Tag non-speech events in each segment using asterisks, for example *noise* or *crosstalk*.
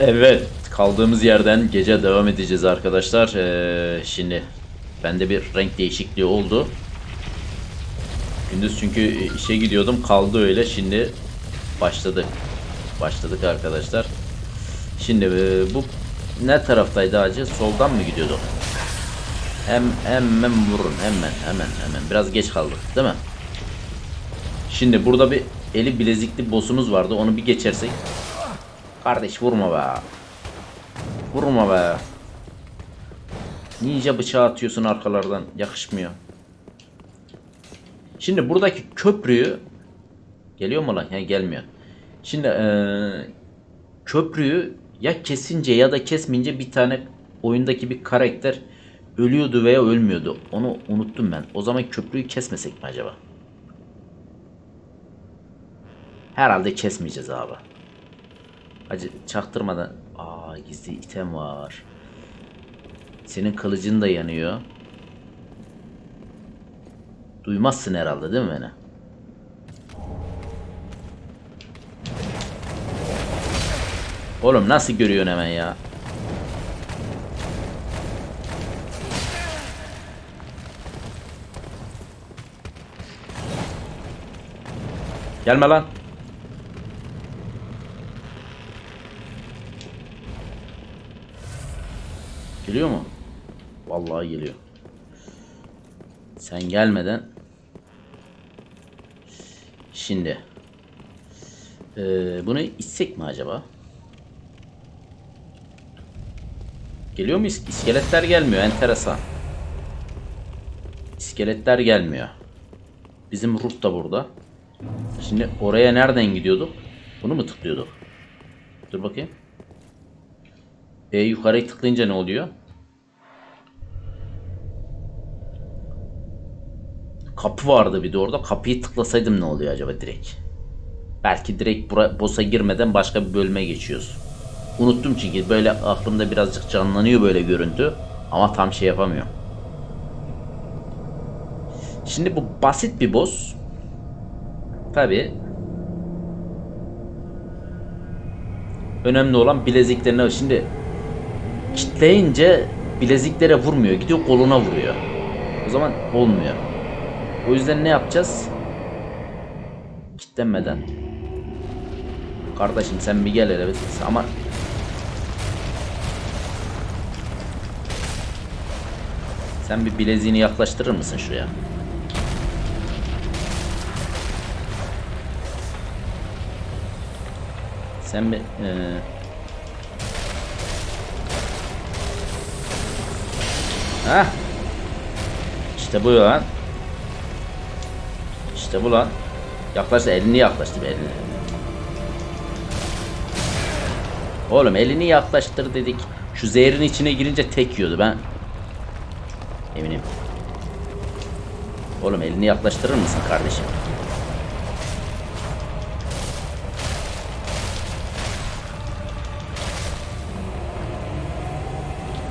Evet, kaldığımız yerden gece devam edeceğiz arkadaşlar. Ee, şimdi bende bir renk değişikliği oldu. Gündüz çünkü işe gidiyordum, kaldı öyle. Şimdi başladı. Başladık arkadaşlar. Şimdi e, bu ne taraftaydı acı? Soldan mı gidiyorduk? Hem hemen vurun, hemen hemen hemen. Biraz geç kaldık, değil mi? Şimdi burada bir eli bilezikli boss'umuz vardı. Onu bir geçersek Kardeş vurma be. Vurma be. Ninja bıçağı atıyorsun arkalardan. Yakışmıyor. Şimdi buradaki köprüyü geliyor mu lan? Ya gelmiyor. Şimdi eee, köprüyü ya kesince ya da kesmeyince bir tane oyundaki bir karakter ölüyordu veya ölmüyordu. Onu unuttum ben. O zaman köprüyü kesmesek mi acaba? Herhalde kesmeyeceğiz abi. Hacı çaktırmadan. Aa gizli item var. Senin kılıcın da yanıyor. Duymazsın herhalde değil mi beni? Oğlum nasıl görüyorsun hemen ya? Gelme lan. Geliyor mu? Vallahi geliyor. Sen gelmeden Şimdi Ee, bunu içsek mi acaba? Geliyor mu? İs- İskeletler gelmiyor. Enteresan. İskeletler gelmiyor. Bizim Ruth da burada. Şimdi oraya nereden gidiyorduk? Bunu mu tıklıyorduk? Dur bakayım. E yukarıya tıklayınca ne oluyor? Kapı vardı bir de orada. Kapıyı tıklasaydım ne oluyor acaba direkt? Belki direkt boss'a girmeden başka bir bölüme geçiyoruz. Unuttum çünkü böyle aklımda birazcık canlanıyor böyle görüntü. Ama tam şey yapamıyorum. Şimdi bu basit bir boss. Tabi. Önemli olan bileziklerine. Şimdi kitleyince bileziklere vurmuyor. Gidiyor koluna vuruyor. O zaman olmuyor. O yüzden ne yapacağız? Kitlenmeden. Kardeşim sen bir gel hele. Ama sen bir bileziğini yaklaştırır mısın şuraya? Sen bir eee Heh. İşte bu lan. İşte bu lan. Yaklaştı elini yaklaştır elini. Oğlum elini yaklaştır dedik. Şu zehrin içine girince tek yiyordu ben. Eminim. Oğlum elini yaklaştırır mısın kardeşim?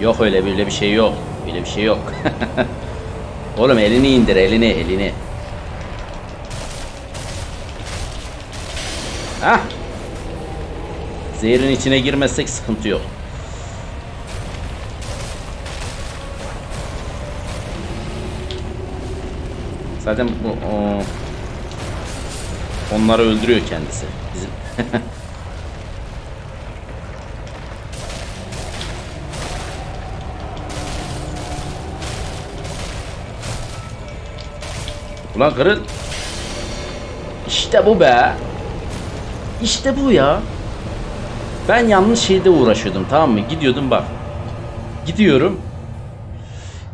Yok öyle böyle bir şey yok. Öyle bir şey yok. *laughs* Oğlum elini indir elini elini. Hah. Zehrin içine girmezsek sıkıntı yok. Zaten bu o, onları öldürüyor kendisi. Bizim *laughs* Ulan kırıl. İşte bu be. İşte bu ya. Ben yanlış şeyde uğraşıyordum tamam mı? Gidiyordum bak. Gidiyorum.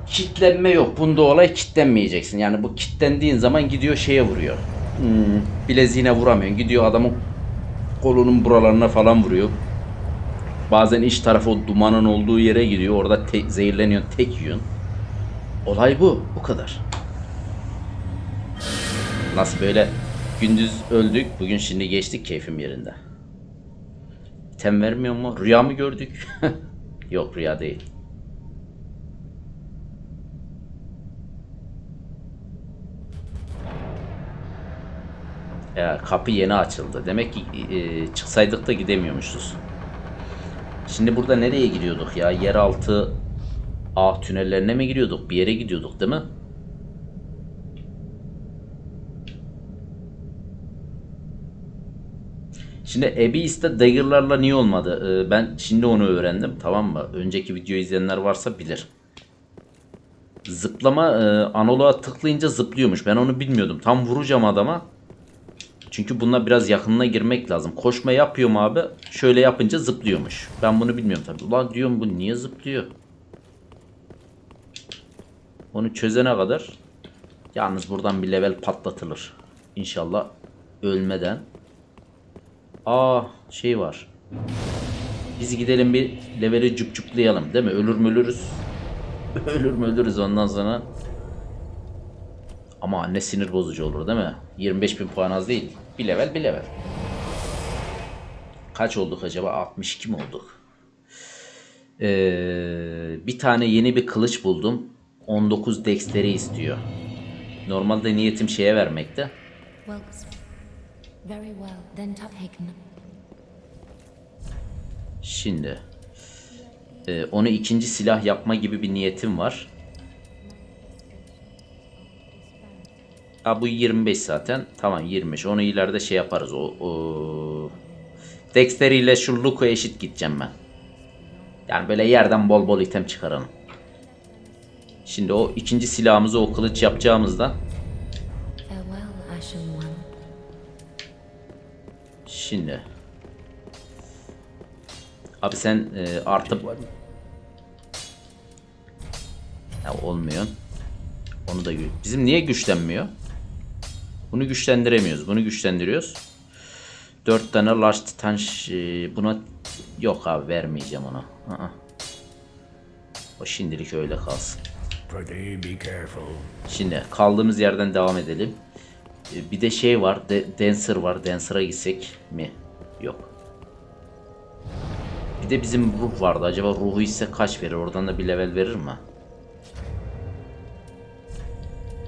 Kitlenme yok. Bunda olay kitlenmeyeceksin. Yani bu kitlendiğin zaman gidiyor şeye vuruyor. Hmm, bileziğine vuramıyorsun. Gidiyor adamın kolunun buralarına falan vuruyor. Bazen iç tarafı o dumanın olduğu yere gidiyor. Orada te- zehirleniyorsun, tek yiyorsun. Olay bu. Bu kadar. Nasıl böyle gündüz öldük, bugün şimdi geçtik keyfim yerinde. İtem vermiyor mu? Rüya mı gördük? *laughs* Yok rüya değil. Ya kapı yeni açıldı. Demek ki e, çıksaydık da gidemiyormuşuz. Şimdi burada nereye gidiyorduk ya? Yeraltı ah tünellerine mi gidiyorduk? Bir yere gidiyorduk değil mi? Şimdi Abyss'te dagger'larla niye olmadı? Ee, ben şimdi onu öğrendim tamam mı? Önceki videoyu izleyenler varsa bilir. Zıplama e, analoğa tıklayınca zıplıyormuş. Ben onu bilmiyordum. Tam vuracağım adama. Çünkü bununla biraz yakınına girmek lazım. Koşma yapıyorum abi. Şöyle yapınca zıplıyormuş. Ben bunu bilmiyorum tabii. Ulan diyorum bu niye zıplıyor? Onu çözene kadar yalnız buradan bir level patlatılır. İnşallah ölmeden. Aa şey var. Biz gidelim bir leveli cüp cüplayalım değil mi? Ölür mü ölürüz? *laughs* Ölür mü ölürüz ondan sonra. Ama ne sinir bozucu olur değil mi? 25 bin puan az değil. Bir level bir level. Kaç olduk acaba? 62 mi olduk? Ee, bir tane yeni bir kılıç buldum. 19 dexteri istiyor. Normalde niyetim şeye vermekte. Very well, then Tuphaken. Şimdi e, onu ikinci silah yapma gibi bir niyetim var. Ha bu 25 zaten. Tamam 25. Onu ileride şey yaparız. O, o... Dexter ile şu Luke'a eşit gideceğim ben. Yani böyle yerden bol bol item çıkaralım. Şimdi o ikinci silahımızı o kılıç yapacağımızda Şimdi. Abi sen e, artı ya olmuyor. Onu da bizim niye güçlenmiyor? Bunu güçlendiremiyoruz. Bunu güçlendiriyoruz. 4 tane large titan ş- buna yok abi vermeyeceğim ona. Aa. O şimdilik öyle kalsın. Şimdi kaldığımız yerden devam edelim. Ee, Bir de şey var, de- Dancer var. Dancer'a gitsek mi? Yok. Bir de bizim ruh vardı. Acaba ruhu ise kaç verir? Oradan da bir level verir mi?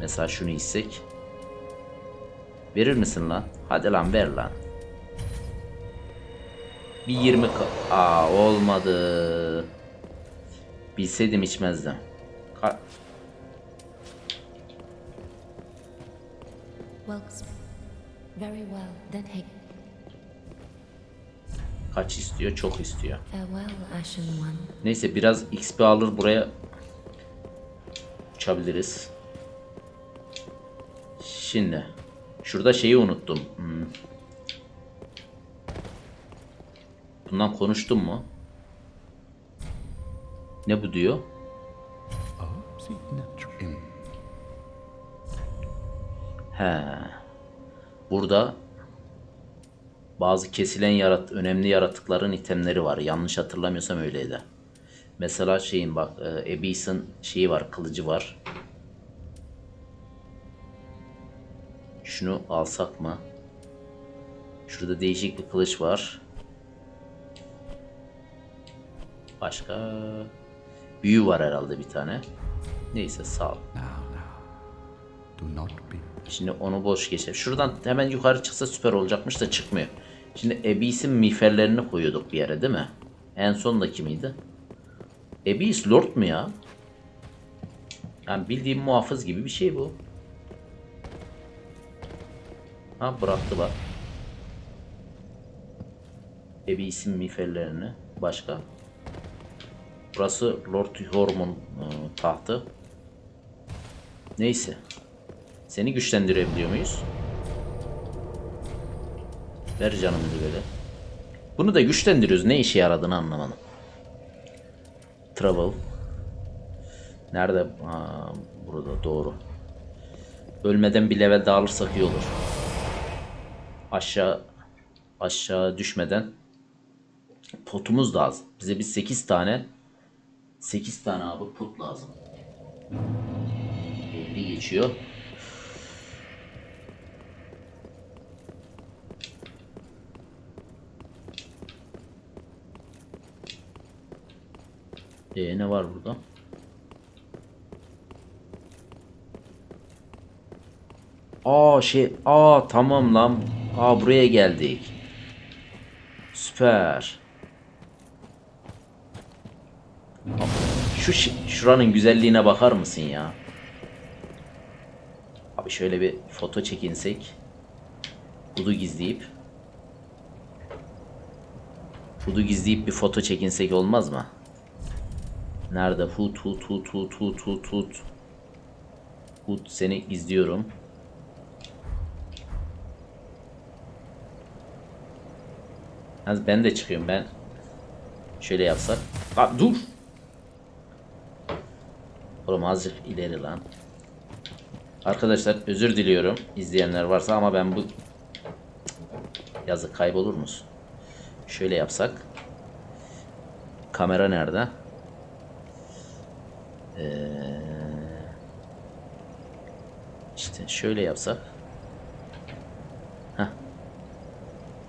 Mesela şunu hissek. Verir misin lan? Hadi lan ver lan. Bir 20 ka- Aa olmadı. Bilseydim içmezdim. Welks. Very well, then Haken. Kaç istiyor? Çok istiyor. Farewell, Ashen One. Neyse biraz XP alır buraya uçabiliriz. Şimdi şurada şeyi unuttum. Hmm. Bundan konuştum mu? Ne bu diyor? He. Burada bazı kesilen yarat önemli yaratıkların itemleri var. Yanlış hatırlamıyorsam öyleydi. Mesela şeyin bak e, şeyi var, kılıcı var. Şunu alsak mı? Şurada değişik bir kılıç var. Başka büyü var herhalde bir tane. Neyse sağ ol. Do not be. Şimdi onu boş geçer. Şuradan hemen yukarı çıksa süper olacakmış da çıkmıyor. Şimdi Abyss'in miğferlerini koyuyorduk bir yere değil mi? En sondaki miydi? Abyss Lord mu ya? Yani bildiğim muhafız gibi bir şey bu. Ha bıraktı bak. Abyss'in miğferlerini. Başka? Burası Lord Hormon e, tahtı. Neyse. Seni güçlendirebiliyor muyuz? Ver canımızı böyle. Bunu da güçlendiriyoruz. Ne işe yaradığını anlamadım. Travel. Nerede? Aa, burada doğru. Ölmeden bir level daha alırsak iyi olur. Aşağı aşağı düşmeden potumuz lazım. Bize bir 8 tane 8 tane abi pot lazım. 50 geçiyor. Ee, ne var burada? Aa şey, aa tamam lan. Aa buraya geldik. Süper. Şu şuranın güzelliğine bakar mısın ya? Abi şöyle bir foto çekinsek. Hudu gizleyip. Hudu gizleyip bir foto çekinsek olmaz mı? Nerede? Hut hut hut hut hut hut hut. Hut seni izliyorum. Yalnız ben de çıkıyorum ben. Şöyle yapsak. Aa, dur. Oğlum azıcık ileri lan. Arkadaşlar özür diliyorum izleyenler varsa ama ben bu yazık kaybolur musun? Şöyle yapsak. Kamera nerede? Ee, işte şöyle yapsak. Heh.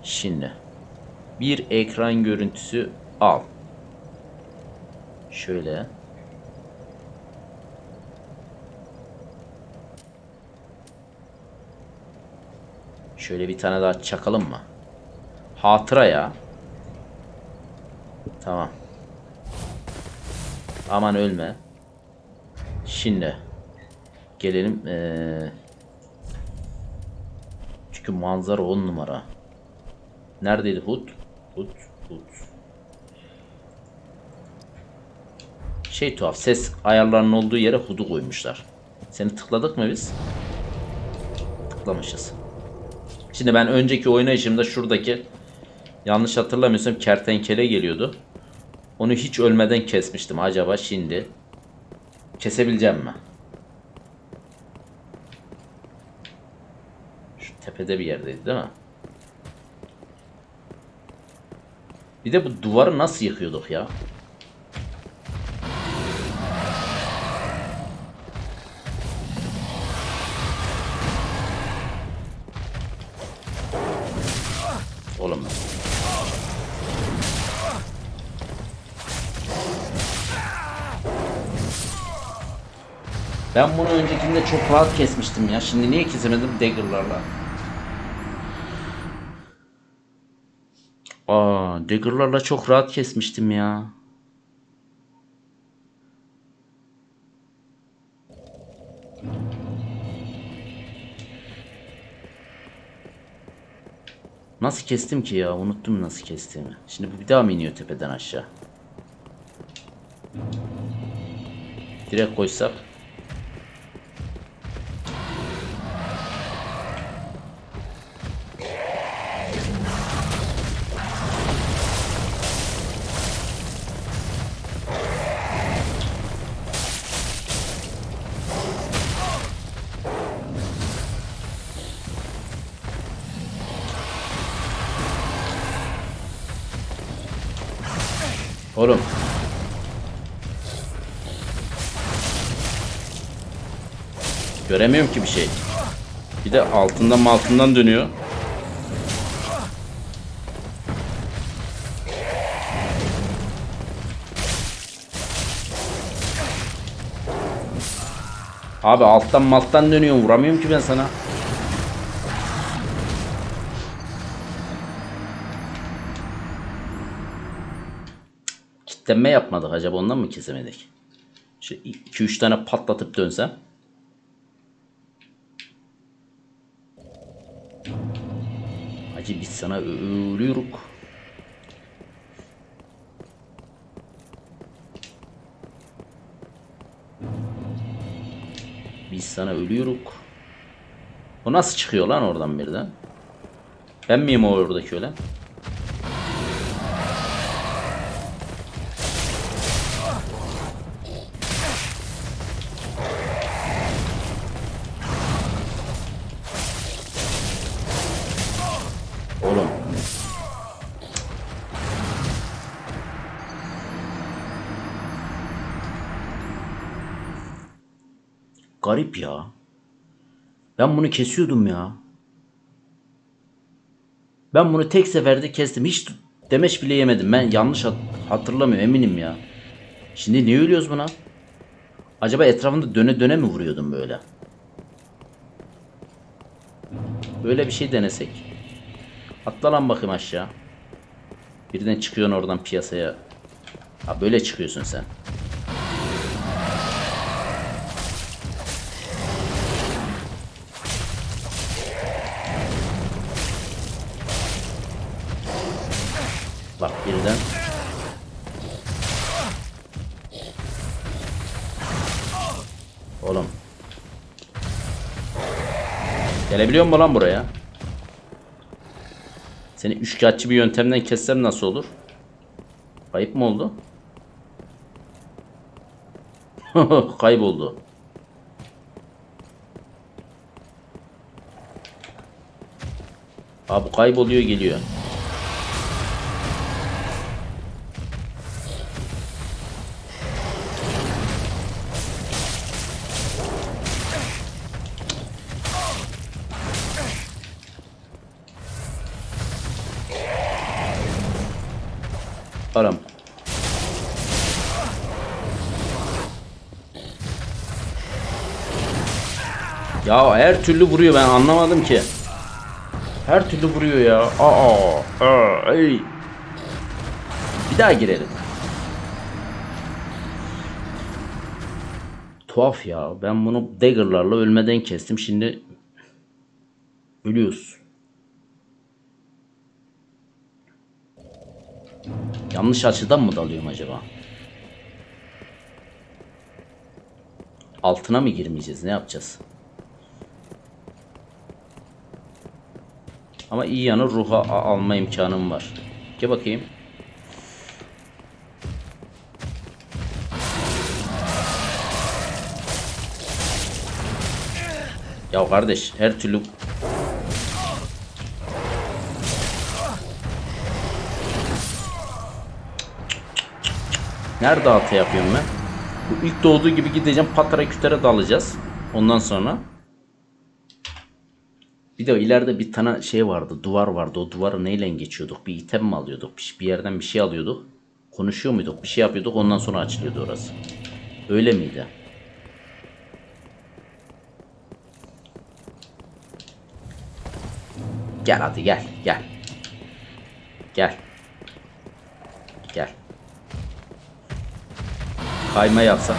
Şimdi bir ekran görüntüsü al. Şöyle. Şöyle bir tane daha çakalım mı? Hatıra ya. Tamam. Aman ölme. Şimdi gelelim eee çünkü manzara on numara. Neredeydi Hut? Hut, Hut. Şey tuhaf ses ayarlarının olduğu yere Hut'u koymuşlar. Seni tıkladık mı biz? Tıklamışız. Şimdi ben önceki oynayışımda şuradaki yanlış hatırlamıyorsam kertenkele geliyordu. Onu hiç ölmeden kesmiştim. Acaba şimdi kesebileceğim mi? Tepede bir yerdeydi değil mi? Bir de bu duvarı nasıl yıkıyorduk ya? Oğlum. Ben bunu öncekinde çok rahat kesmiştim ya. Şimdi niye kesemedim dagger'larla? Aa, çok rahat kesmiştim ya. Nasıl kestim ki ya? Unuttum nasıl kestiğimi. Şimdi bu bir daha mı iniyor tepeden aşağı? Direkt koysak. Oğlum. Göremiyorum ki bir şey. Bir de altından altından dönüyor. Abi alttan malttan dönüyor. Vuramıyorum ki ben sana. Kitlenme yapmadık acaba ondan mı kesemedik? Şu 2-3 tane patlatıp dönsem. Hacı biz sana ölüyoruz. Biz sana ölüyoruz. O nasıl çıkıyor lan oradan birden? Ben miyim o oradaki ölen? Ben bunu kesiyordum ya. Ben bunu tek seferde kestim. Hiç demeç bile yemedim. Ben yanlış hat- hatırlamıyorum eminim ya. Şimdi niye ölüyoruz buna? Acaba etrafında döne döne mi vuruyordum böyle? Böyle bir şey denesek. Atla lan bakayım aşağı. Birden çıkıyorsun oradan piyasaya. Ha böyle çıkıyorsun sen. Bak birden. Oğlum. Gelebiliyor mu lan buraya? Seni üçkağıtçı bir yöntemden kessem nasıl olur? Kayıp mı oldu? *laughs* Kayboldu. Abi kayboluyor geliyor. Ya her türlü vuruyor ben anlamadım ki. Her türlü vuruyor ya. Aa, aa, ey. Bir daha girelim. Tuhaf ya. Ben bunu dagger'larla ölmeden kestim. Şimdi ölüyoruz. Yanlış açıdan mı dalıyorum acaba? Altına mı girmeyeceğiz? Ne yapacağız? Ama iyi yanı ruha alma imkanım var. Gel bakayım. Ya kardeş her türlü Nerede hata yapıyorum ben? Bu ilk doğduğu gibi gideceğim patara kütere dalacağız. Ondan sonra bir de ileride bir tane şey vardı, duvar vardı. O duvarı neyle geçiyorduk? Bir item mi alıyorduk? Bir, bir yerden bir şey alıyorduk. Konuşuyor muyduk? Bir şey yapıyorduk. Ondan sonra açılıyordu orası. Öyle miydi? Gel hadi gel, gel. Gel. Gel. Kayma yapsak.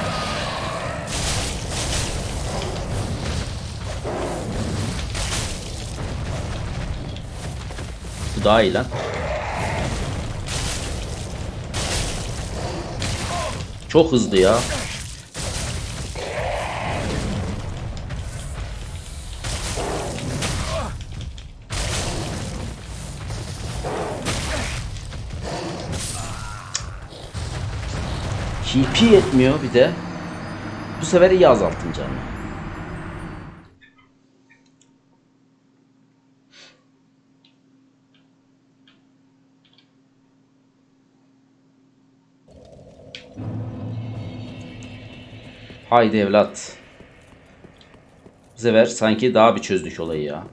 Bu daha iyi lan. Çok hızlı ya. HP yetmiyor bir de. Bu sefer iyi azalttım canını. Haydi evlat. Bu sefer sanki daha bir çözdük olayı ya.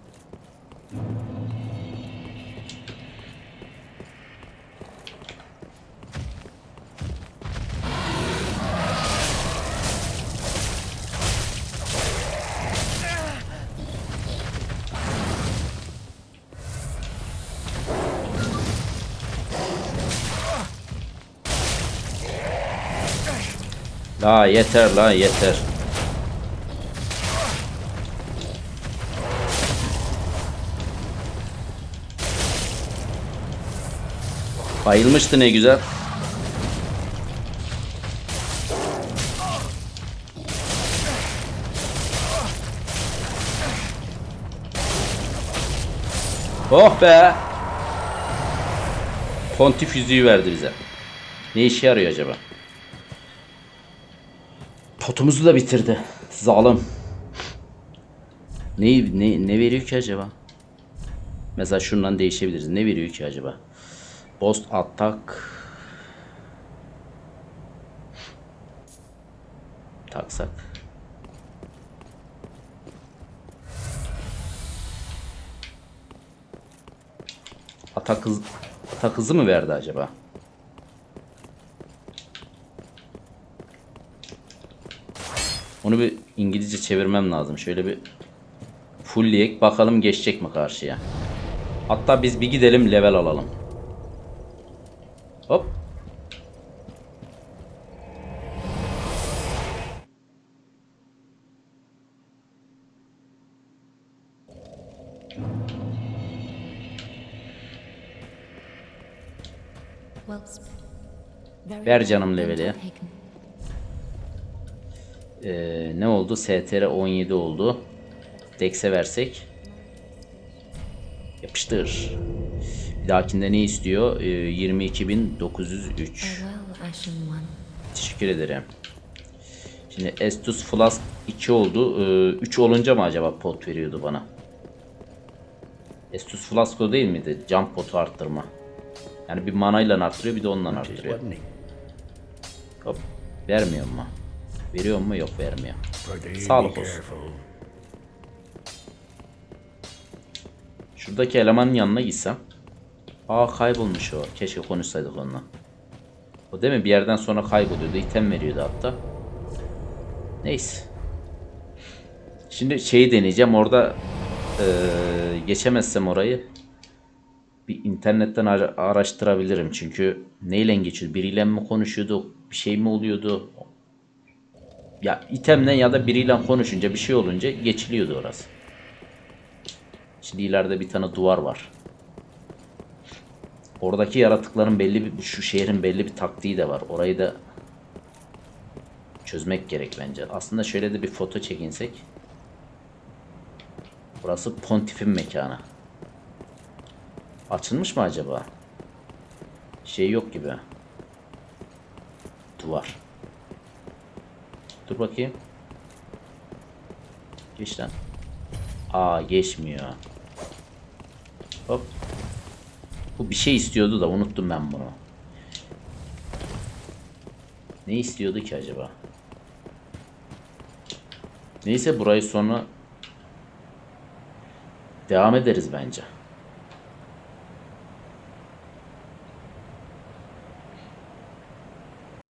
La yeter la yeter. Bayılmıştı ne güzel. Oh be. Pontif yüzüğü verdi bize. Ne işe yarıyor acaba? Potumuzu da bitirdi. Zalim. Ne, ne, ne veriyor ki acaba? Mesela şundan değişebiliriz. Ne veriyor ki acaba? Bost atak. Taksak. Atak hız, atak hızı mı verdi acaba? Onu bir İngilizce çevirmem lazım. Şöyle bir fullleyek bakalım geçecek mi karşıya. Hatta biz bir gidelim level alalım. Hop. Ver canım leveli. Ee, ne oldu? STR 17 oldu. Dex'e versek. Yapıştır. Bir dahakinde ne istiyor? Ee, 22.903. Farewell, Ashen One. Teşekkür ederim. Şimdi Estus Flask 2 oldu. 3 olunca mı acaba pot veriyordu bana? Estus Flask o değil miydi? Jump potu arttırma. Yani bir manayla arttırıyor bir de ondan arttırıyor. Hop. Vermiyor mu? Veriyor mu? Yok vermiyor. Sağlık olsun. Şuradaki elemanın yanına gitsem. Aa kaybolmuş o. Keşke konuşsaydık onunla. O değil mi? Bir yerden sonra kayboluyordu. İtem veriyordu hatta. Neyse. Şimdi şeyi deneyeceğim. Orada eee, geçemezsem orayı bir internetten ara- araştırabilirim. Çünkü neyle geçiyordu? Biriyle mi konuşuyordu? Bir şey mi oluyordu? Ya itemle ya da biriyle konuşunca bir şey olunca geçiliyordu orası. Şimdi ileride bir tane duvar var. Oradaki yaratıkların belli bir şu şehrin belli bir taktiği de var. Orayı da çözmek gerek bence. Aslında şöyle de bir foto çekinsek. Burası Pontif'in mekanı. Açılmış mı acaba? Şey yok gibi. Duvar. Dur bakayım. Geç lan. Aa geçmiyor. Hop. Bu bir şey istiyordu da unuttum ben bunu. Ne istiyordu ki acaba? Neyse burayı sonra devam ederiz bence.